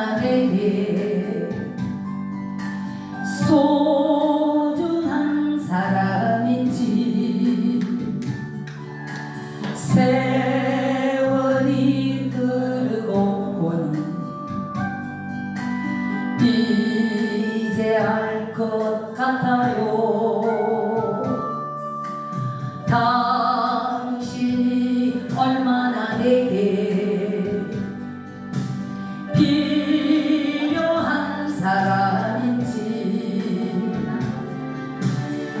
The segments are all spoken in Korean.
나에게 소중한 사람인지 세월이 흐르고 보니 이제 알 것 같아요.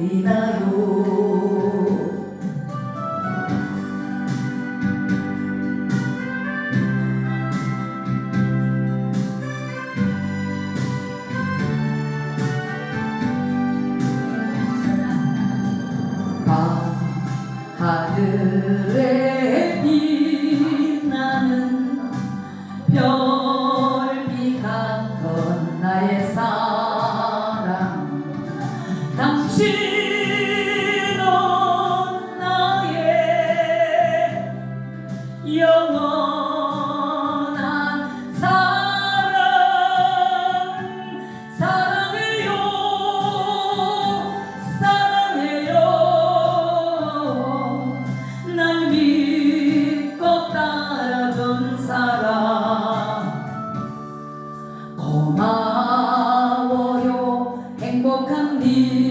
이나요? 아, 하늘에 Tembocambi